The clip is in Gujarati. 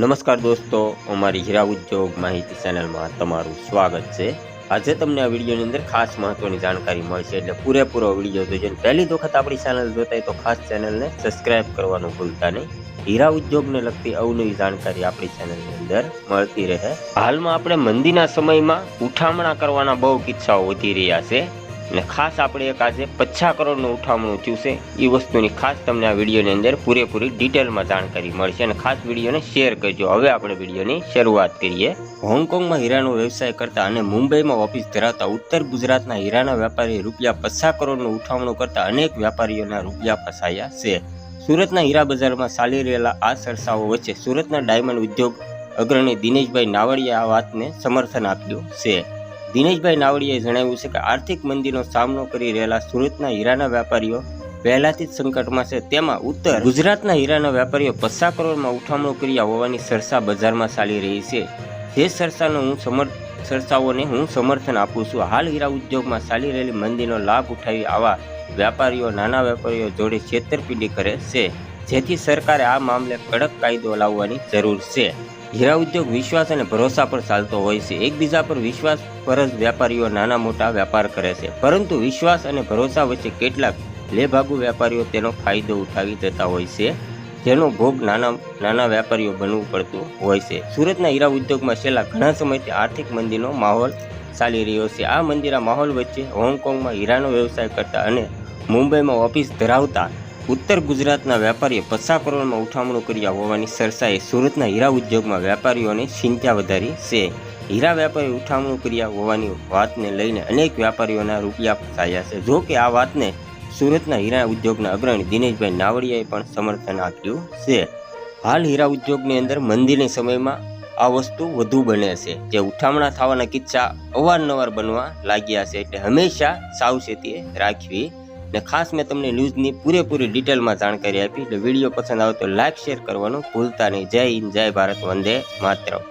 નમસ્કાર દોસ્તો, અમારી હીરા ઉદ્યોગ માહિતી ચેનલમાં તમારું સ્વાગત છે. આજે તમને આ વિડીયોની અંદર ખાસ મહત્વની જાણકારી મળશે એટલે પૂરેપૂરો વીડિયો જોજો પહેલી વખત આપણી ચેનલ જોતા તો ખાસ ચેનલને સબસ્ક્રાઇબ કરવાનું ભૂલતા નહીં. હીરા ઉદ્યોગને લગતી અવનવી જાણકારી આપણી ચેનલની અંદર મળતી રહે. હાલમાં આપણે મંદીના સમયમાં ઉઠામણા કરવાના બહુ કિસ્સાઓ વધી રહ્યા છે. અને ખાસ આપણે એક આજે પચાસ કરોડનું ઉઠામણું થયું છે. એ વસ્તુની ખાસ તમને આ વિડીયોની અંદર પૂરેપૂરી ડિટેલમાં જાણકારી મળશે અને ખાસ વિડીયોને શેર કરજો. હવે આપણે વિડીયોની શરૂઆત કરીએ. હોંગકોંગમાં હીરાનો વ્યવસાય કરતા અને મુંબઈમાં ઓફિસ ધરાવતા ઉત્તર ગુજરાતના હીરાના વેપારી રૂપિયા પચાસ કરોડનું ઉઠામણું કરતા અનેક વેપારીઓના રૂપિયા ફસાયા છે. સુરતના હીરા બજારમાં ચાલી રહેલા આ સરસાઓ વચ્ચે સુરતના ડાયમંડ ઉદ્યોગ અગ્રણી દિનેશભાઈ નાવડિયા આ વાતને સમર્થન આપ્યું છે. દિનેશભાઈ નાવડીએ જણાવ્યું છે કે આર્થિક મંદીનો સામનો કરી રહેલા સુરતના હીરાના વેપારીઓ પહેલાથી જ સંકટમાં છે. તેમાં ઉત્તર ગુજરાતના હીરાના વેપારીઓ પચાસ કરોડમાં ઉઠામણું કર્યા હોવાની સરસા બજારમાં ચાલી રહી છે. જે સરસાનો હું સમર્થ સરસાઓને હું સમર્થન આપું છું. હાલ હીરા ઉદ્યોગમાં ચાલી રહેલી મંદીનો લાભ ઉઠાવી આવા વેપારીઓ નાના વેપારીઓ જોડે છેતરપિંડી કરે છે. જેથી સરકારે આ મામલે કડક કાયદો લાવવાની જરૂર છે. હીરા ઉદ્યોગ વિશ્વાસ અને ભરોસા પર ચાલતો હોય છે. એકબીજા પર વિશ્વાસ પર જ વેપારીઓ નાના મોટા વેપાર કરે છે. પરંતુ વિશ્વાસ અને ભરોસા વચ્ચે કેટલાક લેભાગુ વેપારીઓ તેનો ફાયદો ઉઠાવી દેતા હોય છે. જેનો ભોગ નાના નાના વેપારીઓ બનવું પડતું હોય છે. સુરતના હીરા ઉદ્યોગમાં છેલ્લા ઘણા સમયથી આર્થિક મંદીનો માહોલ ચાલી રહ્યો છે. આ મંદીના માહોલ વચ્ચે હોંગકોંગમાં હીરાનો વ્યવસાય કરતા અને મુંબઈમાં ઓફિસ ધરાવતા ઉત્તર ગુજરાતના વેપારીએ પચાસ કરોડમાં ઉઠામણું કર્યા હોવાની સરસાએ સુરતના હીરા ઉદ્યોગમાં વેપારીઓને ચિંતા વધારી છે. હીરા વેપારી ઉઠામણું કર્યા હોવાની વાતને લઈને અનેક વેપારીઓના રૂપિયા ફસાયા છે. જો કે આ વાતને સુરતના હીરા ઉદ્યોગના અગ્રણી દિનેશભાઈ નાવડિયાએ પણ સમર્થન આપ્યું છે. હાલ હીરા ઉદ્યોગની અંદર મંદીની સમયમાં આ વસ્તુ વધુ બને છે. જે ઉઠામણા થવાના કિસ્સા અવારનવાર બનવા લાગ્યા છે. એટલે હંમેશા સાવચેતી રાખવી ને ખાસ મેં તમને ન્યૂઝની પૂરેપૂરી ડિટેલમાં જાણકારી આપી. એટલે વીડિયો પસંદ આવે તો લાઇક શેર કરવાનું ભૂલતા નહીં. જય હિન્દ, જય ભારત, વંદે માતરમ.